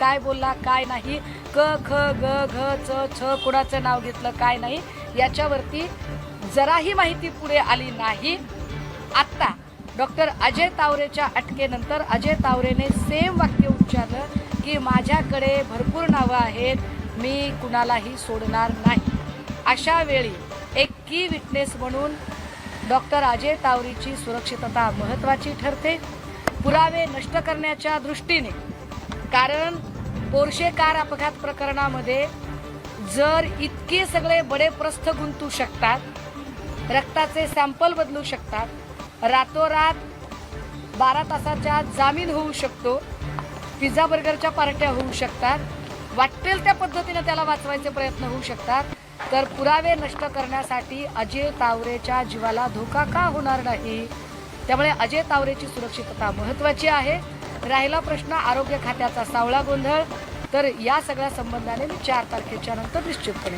काय बोलला काय नाही. क ख ग घ च छ कुणाचं नाव घेतलं काय नाही. याच्यावरती जराही माहिती पुढे आली नाही. आत्ता डॉक्टर अजय तावरेच्या अटकेनंतर अजय तावरेने सेम वाक्य उच्चारलं की माझ्याकडे भरपूर नावं आहेत मी कुणालाही सोडणार नाही. अशा वेळी एक की विटनेस म्हणून डॉक्टर अजय तावरेची सुरक्षितता महत्त्वाची ठरते. पुरावे नष्ट करण्याच्या दृष्टीने कारण पोर्शे कार अपघात प्रकरणामध्ये जर इतके सगळे बडे प्रस्थ गुंतू शकतात रक्ताचे सॅम्पल बदलू शकतात रातोरात बारा तासाच्या जामीन होऊ शकतो पिझ्झा बर्गरच्या पार्ट्या होऊ शकतात वाटेल त्या पद्धतीनं त्याला वाचवायचे प्रयत्न होऊ शकतात तर पुरावे नष्ट करण्यासाठी अजय तावरेच्या जीवाला धोका का होणार नाही? त्यामुळे अजय तावरेची सुरक्षितता महत्त्वाची आहे. राहिला प्रश्न आरोग्य खात्याचा सावळा गोंधळ. तर या सगळ्या संबंधाने मी चार तारखेच्या नंतर निश्चितपणे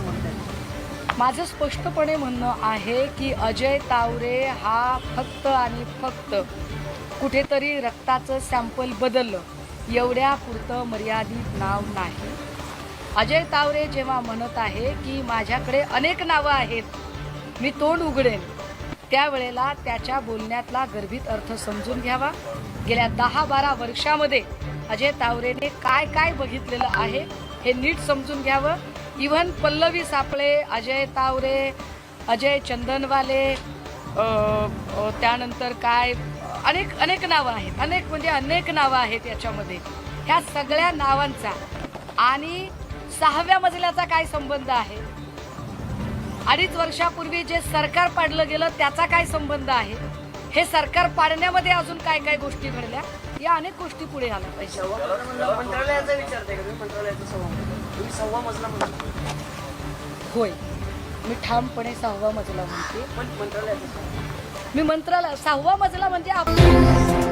म्हणताय माझं स्पष्टपणे म्हणणं आहे की अजय तावरे हा फक्त आणि फक्त कुठेतरी रक्ताचं सॅम्पल बदललं. एवढ्या पुरतं मर्यादित नाव नाही. अजय तावरे जेव्हा म्हणत आहे की माझ्याकडे अनेक नावं आहेत मी तोंड उघडेन त्यावेळेला त्याच्या बोलण्यातला गर्भित अर्थ समजून घ्यावा. गेल्या दहा बारा वर्षामध्ये अजय तावरेने काय काय बघितलेलं आहे हे नीट समजून घ्यावं. इव्हन पल्लवी सापळे अजय तावरे अजय चंदनवाले त्यानंतर काय अनेक अनेक नावं आहेत. अनेक म्हणजे अनेक नावं आहेत याच्यामध्ये. ह्या सगळ्या नावांचा आणि सहाव्या मजल्याचा काय संबंध आहे? अडीच वर्षापूर्वी जे सरकार पाडलं गेलं त्याचा काय संबंध आहे? हे सरकार पाडण्यामध्ये अजून काय काय गोष्टी घडल्या? या अनेक गोष्टी पुढे आल्या पाहिजे. मंत्रालयाचा सव्वा मजला. होय. मी ठामपणे सहावा मजला म्हणते. पण मंत्रालयाचा मी मंत्राला सहावा मजला म्हणजे आप-